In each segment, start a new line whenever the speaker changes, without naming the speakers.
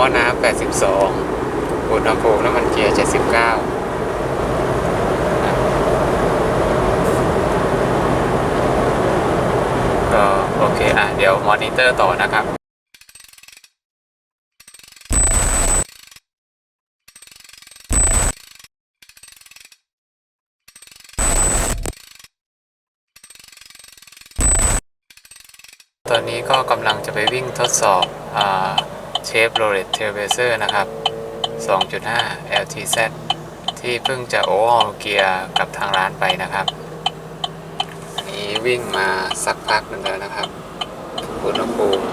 ้อน้ำ82อุณหภูมิน้ำมันเกียร์79ก็โอเค อะ เดี๋ยวมอนิเตอร์ต่อนะครับ ตอนนี้ก็กำลังจะไปวิ่งทดสอบอ่า เชฟโรเลตเทลเบเซอร์นะครับ 2.5 LTZ ที่เพิ่งจะโอเวอร์เกียร์กับทางร้านไปนะครับ อันนี้วิ่งมาสักพักหนึ่งแล้วนะครับอุณหภูมิ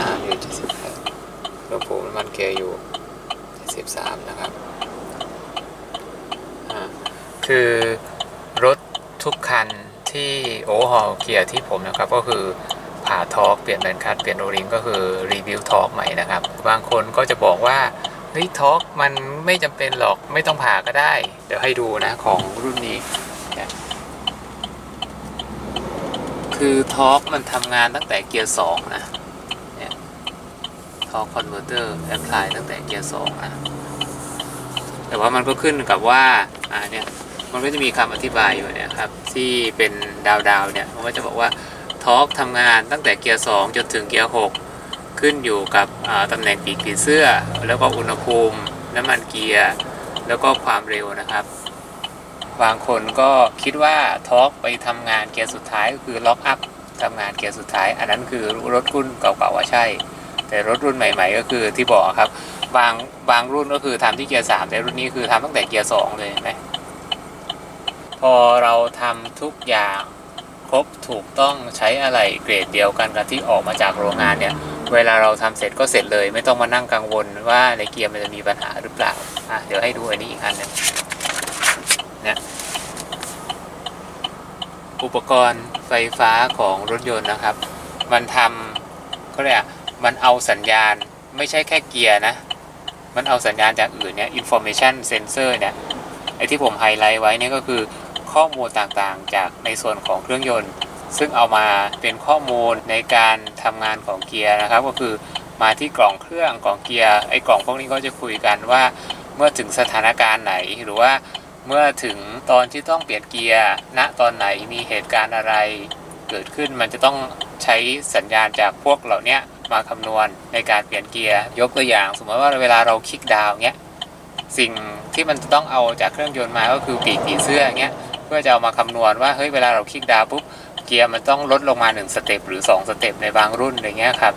น้ำอยู่ 78อุณหภูมิน้ำมันเกียร์อยู่ 73 นะครับ คือรถทุกคันที่โอเวอร์เกียร์ที่ผมนะครับก็คือ ผ่าทอร์กเปลี่ยนแบนคัดเปลี่ยนโอริงก็คือรีวิวทอร์กใหม่นะครับ บางคนก็จะบอกว่าเฮ้ยทอร์กมันไม่จำเป็นหรอกไม่ต้องผ่าก็ได้ เดี๋ยวให้ดูนะของรุ่นนี้คือทอร์กมันทำงานตั้งแต่เกียร์สองนะเนี่ยทอร์กคอนเวอร์เตอร์แอพพลายตั้งแต่เกียร์สองนะแต่ว่ามันก็ขึ้นกับว่าอ่าเนี่ยมันก็จะมีคำอธิบายอยู่เนี่ยครับ ที่เป็นดาวดาวๆเนี่ยมันก็จะบอกว่า ทอร์กทำงานตั้งแต่เกียร์ 2 จนถึงเกียร์ 6 ขึ้นอยู่กับตำแหน่งปีกผีเสื้อ แล้วก็อุณหภูมิน้ำมันเกียร์ แล้วก็ความเร็วนะครับ บางคนก็คิดว่าทอร์กไปทำงานเกียร์สุดท้ายก็คือล็อกอัพทำงานเกียร์สุดท้าย อันนั้นคือรถรุ่นเก่าๆว่าใช่ แต่รถรุ่นใหม่ ๆ ก็คือที่บอกครับ บางบางรุ่นก็คือทำที่เกียร์3แต่รุ่นนี้คือทำตั้งแต่เกียร์2เลยเห็นไหมพอเราทำทุกอย่าง ครบถูกต้องใช้อะไรเกรดเดียวกันกับที่ออกมาจากโรงงานเนี่ย เวลาเราทำเสร็จก็เสร็จเลย ไม่ต้องมานั่งกังวลว่าในเกียร์มันจะมีปัญหาหรือเปล่าอะเดี๋ยวให้ดูอันนี้อีกอันหนึ่งเนี่ยอุปกรณ์ไฟฟ้าของรถยนต์นะครับ มันทำเขาเรียกมันเอาสัญญาณไม่ใช่แค่เกียร์นะ มันเอาสัญญาณจากอื่นเนี่ย information sensor เนี่ยไอที่ผมไฮไลท์ไว้เนี่ยก็คือ ข้อมูลต่างๆ จากในส่วนของเครื่องยนต์ ซึ่งเอามาเป็นข้อมูลในการทำงานของเกียร์นะครับ ก็คือมาที่กล่องเครื่องของเกียร์ไอ้กล่องพวกนี้ก็จะคุยกันว่า เมื่อถึงสถานการณ์ไหนหรือว่าเมื่อถึงตอนที่ต้องเปลี่ยนเกียร์ณตอนไหนมีเหตุการณ์อะไร เกิดขึ้นมันจะต้องใช้สัญญาณจากพวกเหล่านี้มาคำนวณในการเปลี่ยนเกียร์ยกตัวอย่าง สมมติว่าเวลาเราคลิกดาวเงี้ยสิ่งที่มันจะต้องเอาจากเครื่องยนต์มาก็คือปีกผีเสื้อเงี้ย เพื่อจะเอามาคำนวณว่าเฮ้ยเวลาเราคลิกดาวปุ๊บเกียร์มันต้องลดลงมา 1 สเต็ปหรือ 2 สเต็ปในบางรุ่นอย่างเงี้ยครับ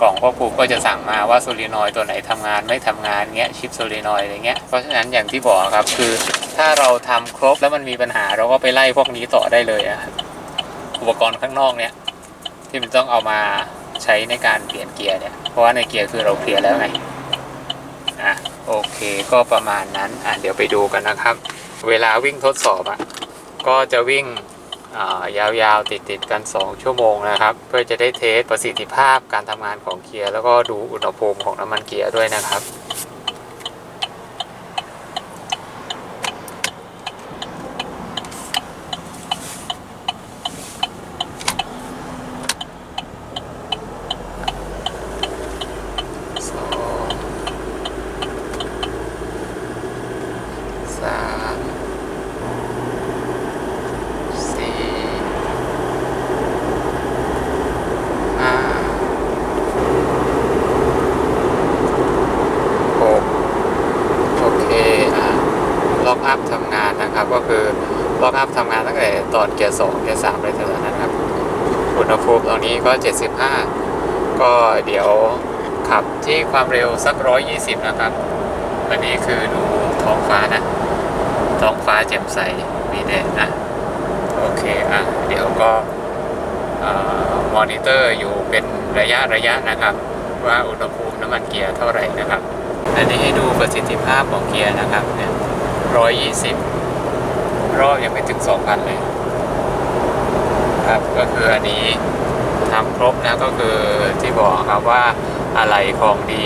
กล่องควบคุมก็จะสั่งมาว่าโซลีนอยตัวไหนทำงานไม่ทำงานเงี้ยชิปโซลีนอยอะไรเงี้ยเพราะฉะนั้นอย่างที่บอกครับคือถ้าเราทำครบแล้วมันมีปัญหาเราก็ไปไล่พวกนี้ต่อได้เลยอะอุปกรณ์ข้างนอกเนี่ยที่มันต้องเอามาใช้ในการเปลี่ยนเกียร์เนี่ยเพราะว่าในเกียร์คือเราเคลียร์แล้วไงอะโอเคก็ประมาณนั้นอะเดี๋ยวไปดูกันนะครับ เวลาวิ่งทดสอบอะก็จะวิ่งยาวๆ ติดๆ กัน 2 ชั่วโมงนะครับ เพื่อจะได้เทสประสิทธิภาพการทำงานของเกียร์ แล้วก็ดูอุณหภูมิของน้ำมันเกียร์ด้วยนะครับ สองสามสี่ห้าหกโอเค อะล็อกอัพทำงานนะครับ ก็คือล็อกอัพทำงานตั้งแต่ตอนเกียร์สองเกียร์สามเลยเท่านั้นนะครับอุณหภูมิตอนนี้ก็ 75 ก็เดี๋ยวขับที่ความเร็วสัก 120 นะครับ วันนี้คือดูท้องฟ้านะ ท้องฟ้าแจ่มใส มีแดดนะ โอเค อะ เดี๋ยวก็มอนิเตอร์อยู่เป็นระยะระยะนะครับ ว่าอุณหภูมิน้ำมันเกียร์เท่าไหร่นะครับ อันนี้ให้ดูประสิทธิภาพของเกียร์นะครับเนี่ย120 รอบยังไม่ถึง 2,000 เลย ครับก็คืออันนี้ทำครบนะก็คือที่บอกครับว่าอะไรของดี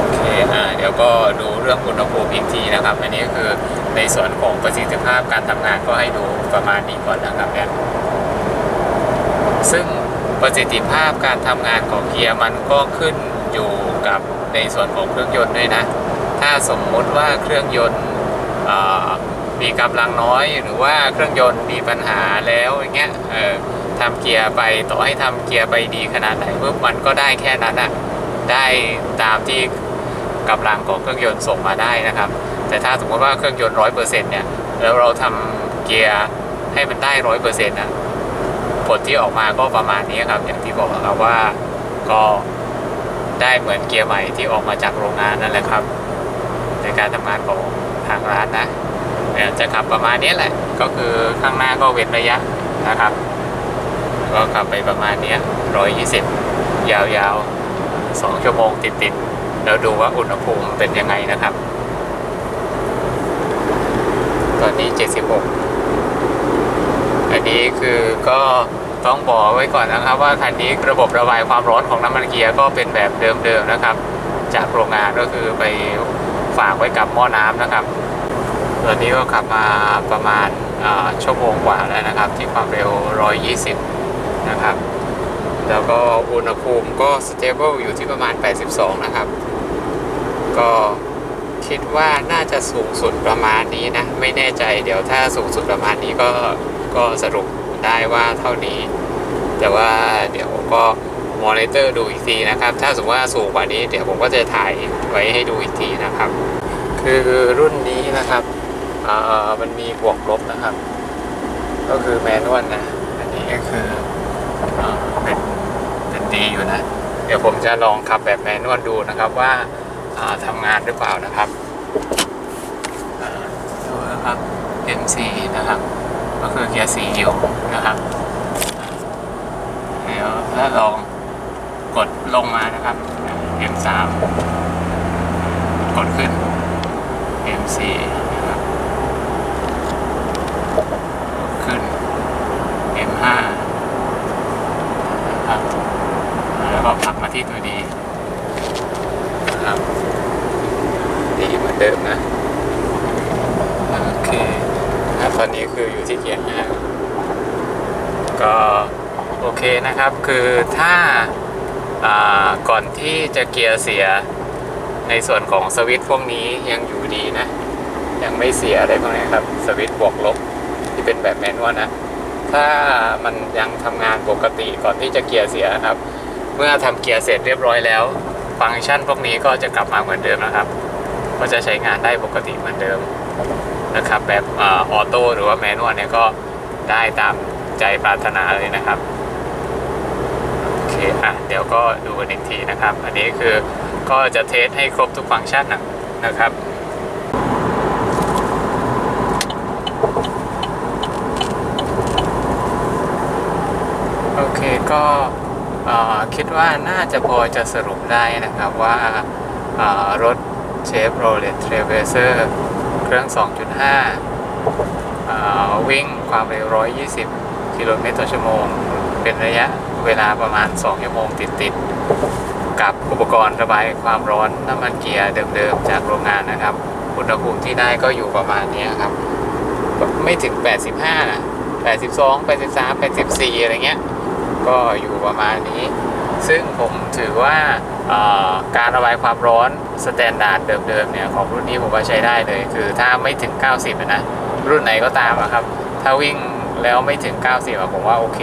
โอเคอ่าเดี๋ยวก็ดูเรื่องอุณหภูมิอีกทีนะครับ อันนี้ก็คือในส่วนของประสิทธิภาพการทำงานก็ให้ดูประมาณนี้ก่อนนะครับเนี่ยซึ่งประสิทธิภาพการทำงานของเกียร์มันก็ขึ้นอยู่กับในส่วนของเครื่องยนต์ด้วยนะ ถ้าสมมติว่าเครื่องยนต์อ่อ มีกำลังน้อยหรือว่าเครื่องยนต์มีปัญหาแล้วอย่างเงี้ยเออทำเกียร์ไปต่อให้ทำเกียร์ไปดีขนาดไหนปุ๊บมันก็ได้แค่นั้นอะได้ตามที่กำลังของเครื่องยนต์ส่งมาได้นะครับ แต่ถ้าสมมติว่าเครื่องยนต์ร้อยเปอร์เซ็นต์เนี่ยแล้วเราทำเกียร์ให้มันได้ร้อยเปอร์เซ็นต์อะผลที่ออกมาก็ประมาณนี้ครับ อย่างที่บอกครับว่าก็ได้เหมือนเกียร์ใหม่ที่ออกมาจากโรงงานนั่นแหละครับ ในการทำงานของทางร้านนะ จะขับประมาณนี้แหละ ก็คือข้างหน้าก็เว้นระยะนะครับ ก็ขับไปประมาณนี้ร้อยยี่สิบยาวๆสองชั่วโมงติดๆแล้วดูว่าอุณหภูมิเป็นยังไงนะครับ ตอนนี้76อันนี้คือก็ต้องบอกไว้ก่อนนะครับ ว่าคันนี้ระบบระบายความร้อนของน้ำมันเกียร์ก็เป็นแบบเดิมๆนะครับ จากโรงงานก็คือไปฝากไว้กับหม้อน้ำนะครับ ตอนนี้ก็ขับมาประมาณชั่วโมงกว่าแล้วนะครับ ที่ความเร็ว 120 นะครับ แล้วก็อุณหภูมิก็ stable อยู่ที่ประมาณ 82 นะครับ ก็คิดว่าน่าจะสูงสุดประมาณนี้นะ ไม่แน่ใจเดี๋ยวถ้าสูงสุดประมาณนี้ก็ก็สรุปได้ว่าเท่านี้ แต่ว่าเดี๋ยวก็มอนิเตอร์ดูอีกทีนะครับ ถ้าสมมติว่าสูงกว่านี้เดี๋ยวผมก็จะถ่ายไว้ให้ดูอีกทีนะครับ คือรุ่นนี้นะครับ มันมีบวกลบนะครับ ก็คือแมนนวลนะ อันนี้ก็คืออเป็นเป็นดีอยู่นะ เดี๋ยวผมจะลองขับแบบแมนนวลดูนะครับว่าทำงานหรือเปล่านะครับดูนะครับ M4 นะครับ ก็คือเกียร์สีอยู่นะครับ เดี๋ยวถ้าลองกดลงมานะครับ M3 กดขึ้น M4 นะครับกดขึ้น M5 นะครับแล้วก็ผลักมาที่ตัวดีนะครับดีเหมือนเดิมนะ โอเคครับต อนนี้คืออยู่ที่เกียร์ห้าก็โอเคนะครับคือถ้าาก่อนที่จะเกียร์เสียในส่วนของสวิตช์พวกนี้ยังอยู่ดีนะ ยังไม่เสียอะไรพวกนี้ครับ สวิตช์บวกลบที่เป็นแบบแมนนวลนะ ถ้ามันยังทำงานปกติก่อนที่จะเกียร์เสียครับ เมื่อทำเกียร์เสร็จเรียบร้อยแล้ว ฟังก์ชันพวกนี้ก็จะกลับมาเหมือนเดิมนะครับ ก็จะใช้งานได้ปกติเหมือนเดิม นะครับแบบออโต้หรือว่าแมนนวลเนี่ยก็ได้ตามใจปรารถนาเลยนะครับโอเคอะเดี๋ยวก็ดูกันอีกทีนะครับ อันนี้คือก็จะเทสให้ครบทุกฟังก์ชันนะนะครับโอเคก็คิดว่าน่าจะพอจะสรุปได้นะครับว่ารถเชฟโรเลตเทรเวเซอร์ เครื่อง 2.5 วิ่งความเร็ว 120 กิโลเมตรต่อชั่วโมง เป็นระยะเวลาประมาณ 2 ชั่วโมงติดๆ กับอุปกรณ์ระบายความร้อนน้ำมันเกียร์เดิมๆ จากโรงงานนะครับ อุณหภูมิที่ได้ก็อยู่ประมาณนี้ครับ ไม่ถึง 85นะ82 83 84 อะไรเงี้ย ก็อยู่ประมาณนี้ ซึ่งผมถือว่าการระบายความร้อนสแตนดาร์ดเดิมๆเนี่ยของรุ่นนี้ผมว่าใช้ได้เลย คือถ้าไม่ถึง 90นะรุ่นไหนก็ตามอะครับ ถ้าวิ่งแล้วไม่ถึง 90อะผมว่าโอเค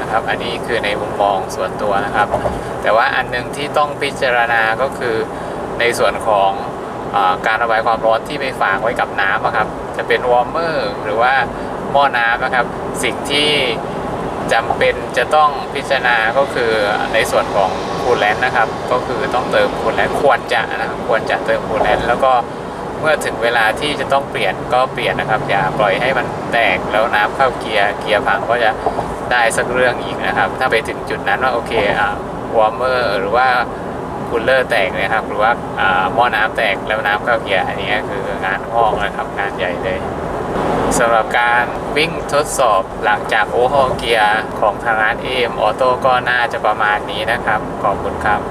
นะครับอันนี้คือในมุมมองส่วนตัวนะครับ แต่ว่าอันหนึงที่ต้องพิจารณาก็คือในส่วนของอการระบายความร้อนที่ไปฝากไว้กับน้ำอะครับ จะเป็นวอร์มเมอร์หรือว่าหม้อน้ำนะครับ สิ่งที่ จำเป็นจะต้องพิจารณาก็คือในส่วนของคูลแลนต์นะครับ ก็คือต้องเติมคูลแลนต์ควรจะนะครับควรจะเติมคูลแลนต์แล้วก็เมื่อถึงเวลาที่จะต้องเปลี่ยนก็เปลี่ยนนะครับ อย่าปล่อยให้มันแตกแล้วน้ำเข้าเกียร์เกียร์พังก็จะได้สักเรื่องอีกนะครับ ถ้าไปถึงจุดนั้นว่าโอเคอ่าวอร์มเมอร์หรือว่าคูลเลอร์แตกนะครับ หรือว่าอ่าหม้อน้ำแตกแล้วน้ำเข้าเกียร์อันนี้คืองานห้องนะครับงานใหญ่เลย สำหรับการวิ่งทดสอบหลังจากโอฮอลเกียร์ของทางร้านเอมออโต้ก็น่าจะประมาณนี้นะครับ ขอบคุณครับ